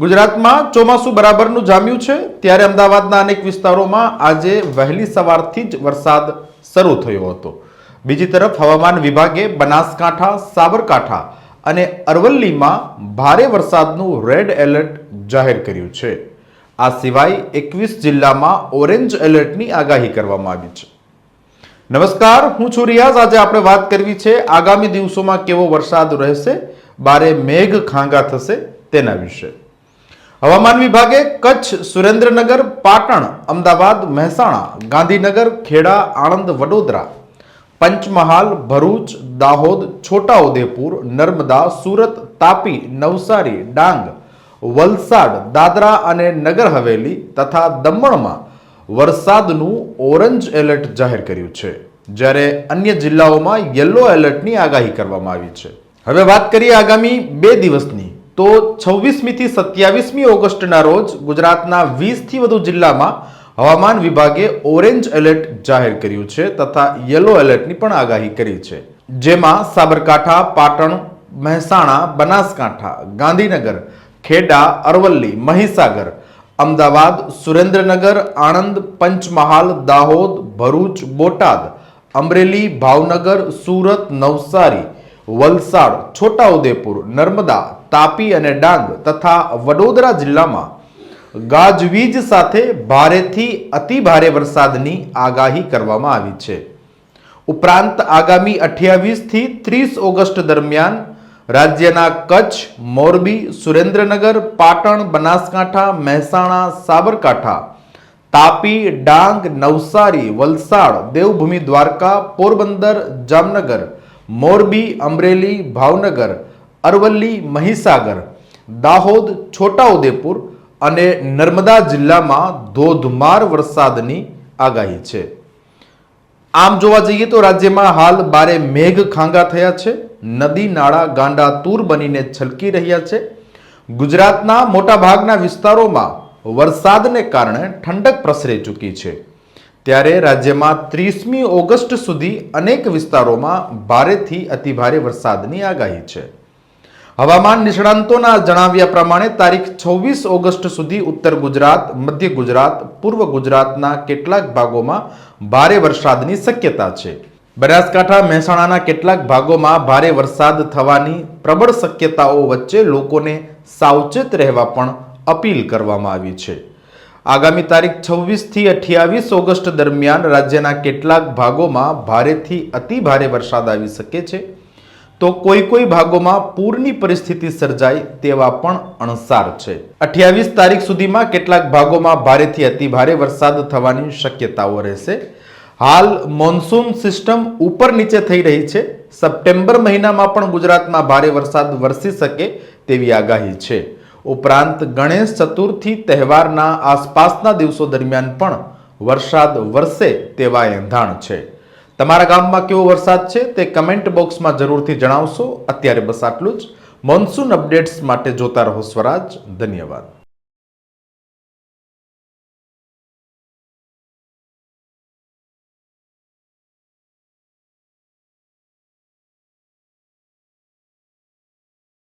ગુજરાતમાં ચોમાસું બરાબરનું જામ્યું છે. ત્યારે અમદાવાદના અનેક વિસ્તારોમાં આજે વહેલી સવારથી જ વરસાદ શરૂ થયો હતો. બીજી તરફ હવામાન વિભાગે બનાસકાંઠા, સાબરકાંઠા અને અરવલ્લીમાં ભારે વરસાદનું રેડ એલર્ટ જાહેર કર્યું છે. આ સિવાય એકવીસ જિલ્લામાં ઓરેન્જ એલર્ટની આગાહી કરવામાં આવી છે. નમસ્કાર, હું છું રિયાઝ. આજે આપણે વાત કરવી છે આગામી દિવસોમાં કેવો વરસાદ રહેશે, બારે મેઘ ખાંગા થશે તેના વિશે. હવામાન વિભાગે કચ્છ, સુરેન્દ્રનગર, પાટણ, અમદાવાદ, મહેસાણા, ગાંધીનગર, ખેડા, આણંદ, વડોદરા, પંચમહાલ, ભરૂચ, દાહોદ, છોટાઉદેપુર, નર્મદા, સુરત, તાપી, નવસારી, ડાંગ, વલસાડ, દાદરા અને નગર હવેલી તથા દમણમાં વરસાદનું ઓરેન્જ એલર્ટ જાહેર કર્યું છે. જ્યારે અન્ય જિલ્લાઓમાં યલો એલર્ટની આગાહી કરવામાં આવી છે. હવે વાત કરીએ આગામી બે દિવસની. તો છવ્વીસમી થી સત્યાવીસમી ઓગસ્ટના રોજ ગુજરાતના વીસથી વધુ જિલ્લામાં હવામાન વિભાગે ઓરેન્જ એલર્ટ જાહેર કર્યું છે તથા યલો એલર્ટની પણ આગાહી કરી છે. જેમાં સાબરકાંઠા, પાટણ, મહેસાણા, બનાસકાંઠા, ગાંધીનગર, ખેડા, અરવલ્લી, મહીસાગર, અમદાવાદ, સુરેન્દ્રનગર, આણંદ, પંચમહાલ, દાહોદ, ભરૂચ, બોટાદ, અમરેલી, ભાવનગર, સુરત, નવસારી વલસાડ, છોટાઉદેપુર, નર્મદા, તાપી અને ડાંગ તથા વડોદરા જિલ્લામાં ગાજવીજ સાથે ભારેથી અતિ ભારે વરસાદની આગાહી કરવામાં આવી છે. ઉપરાંત આગામી અઠ્યાવીસથી ત્રીસ ઓગસ્ટ દરમિયાન રાજ્યના કચ્છ, મોરબી, સુરેન્દ્રનગર, પાટણ, બનાસકાંઠા, મહેસાણા, સાબરકાંઠા, તાપી, ડાંગ, નવસારી, વલસાડ, દેવભૂમિ, દ્વારકા, પોરબંદર, જામનગર મોરબી, અમરેલી, ભાવનગર, અરવલ્લી, મહીસાગર, દાહોદ, છોટાઉદેપુર અને નર્મદા જિલ્લામાં ધોધમાર વરસાદની આગાહી છે. આમ જોવા જઈએ તો રાજ્યમાં હાલ બારે મેઘ ખાંગા થયા છે. નદી, નાળા, ગાંડા, તૂર બનીને છલકી રહ્યા છે. ગુજરાતના મોટાભાગના વિસ્તારોમાં વરસાદને કારણે ઠંડક પ્રસરી ચૂકી છે. ત્યારે રાજ્યમાં ત્રીસમી ઓગસ્ટ સુધી અનેક વિસ્તારોમાં ભારેથી અતિભારે વરસાદની આગાહી છે. હવામાન નિષ્ણાંતોના જણાવ્યા પ્રમાણે તારીખ છવ્વીસ ઓગસ્ટ સુધી ઉત્તર ગુજરાત, મધ્ય ગુજરાત, પૂર્વ ગુજરાતના કેટલાક ભાગોમાં ભારે વરસાદની શક્યતા છે. બનાસકાંઠા, મહેસાણાના કેટલાક ભાગોમાં ભારે વરસાદ થવાની પ્રબળ શક્યતાઓ વચ્ચે લોકોને સાવચેત રહેવા પણ અપીલ કરવામાં આવી છે. આગામી તારીખ છવ્વીસથી અઠ્યાવીસ ઓગસ્ટ દરમિયાન રાજ્યના કેટલાક ભાગોમાં ભારેથી અતિ ભારે વરસાદ આવી શકે છે. તો કોઈ કોઈ ભાગોમાં પૂરની પરિસ્થિતિ સર્જાય તેવા પણ અણસાર છે. અઠ્યાવીસ તારીખ સુધીમાં કેટલાક ભાગોમાં ભારેથી અતિ ભારે વરસાદ થવાની શક્યતાઓ રહેશે. હાલ મોન્સૂન સિસ્ટમ ઉપર નીચે થઈ રહી છે. સપ્ટેમ્બર મહિનામાં પણ ગુજરાતમાં ભારે વરસાદ વરસી શકે તેવી આગાહી છે. ઉપરાંત ગણેશ ચતુર્થી તહેવારના આસપાસના દિવસો દરમિયાન પણ વરસાદ વરસે તેવા એંધાણ છે. તમારા ગામમાં કેવો વરસાદ છે તે કમેન્ટ બોક્સમાં જરૂરથી જણાવશો. અત્યારે બસ આટલું જ. મોન્સૂન અપડેટ્સ માટે જોતા રહો સ્વરાજ. ધન્યવાદ.